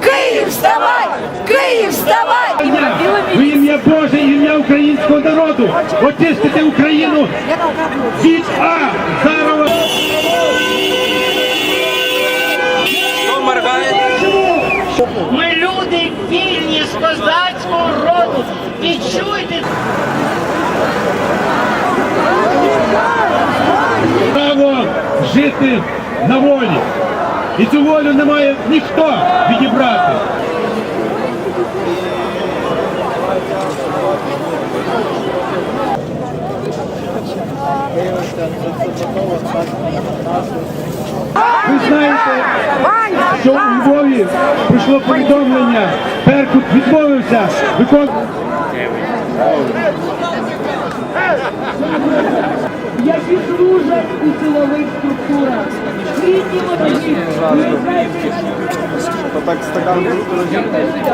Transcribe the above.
Київ вставай! Київ вставай! В ім'я Боже, ім'я українського народу! Очистити Україну від Азарова! Ми люди вільні з козацького роду. Відчуйте! Право жити на волі. І цю волю не має ніхто відібрати. Ви знаєте, що у Львові прийшло повідомлення, Беркут відмовився виконувати. які служать у силових структурах. To tak z tego